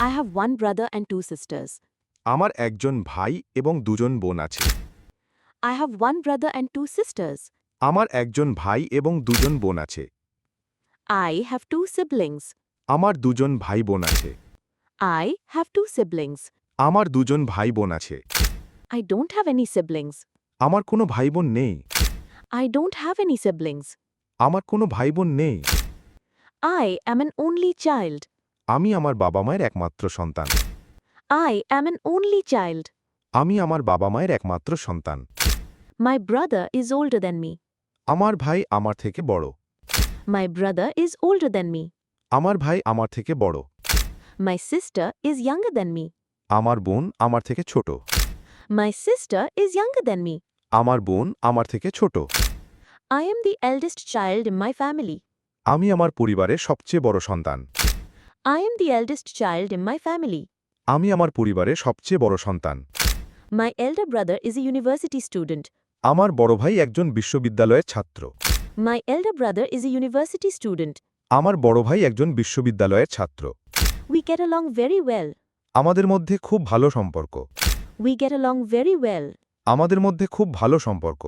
I have one brother and two sisters. আমার একজন ভাই এবং দুজন বোন আছে I have one brother and two sisters. আমার একজন ভাই এবং দুজন বোন আছে I have two siblings. আমার দুজন ভাই বোন আছে I have two siblings. আমার দুজন ভাই বোন আছে I don't have any siblings. আমার কোনো ভাই বোন নেই I don't have any siblings. আমার কোনো ভাই বোন নেই I am an only child. আমি আমার বাবা মায়ের একমাত্র সন্তান। I am an only child আমি আমার বাবা মায়ের একমাত্র সন্তান। My brother is older than me আমার ভাই আমার থেকে বড়। My brother is older than me আমার ভাই আমার থেকে বড়। My sister is younger than me আমার বোন আমার থেকে ছোট। My sister is younger than me আমার বোন আমার থেকে ছোট। I am the eldest child in my family আমি আমার পরিবারের সবচেয়ে বড় সন্তান। I am the eldest child in my family. আমি আমার পরিবারের সবচেয়ে বড় সন্তান My elder brother is a university student. আমার বড় ভাই একজন বিশ্ববিদ্যালয়ের ছাত্র My elder brother is a university student. আমার বড় ভাই একজন বিশ্ববিদ্যালয়ের ছাত্র We get along very well. আমাদের মধ্যে খুব ভালো সম্পর্ক We get along very well. আমাদের মধ্যে খুব ভালো সম্পর্ক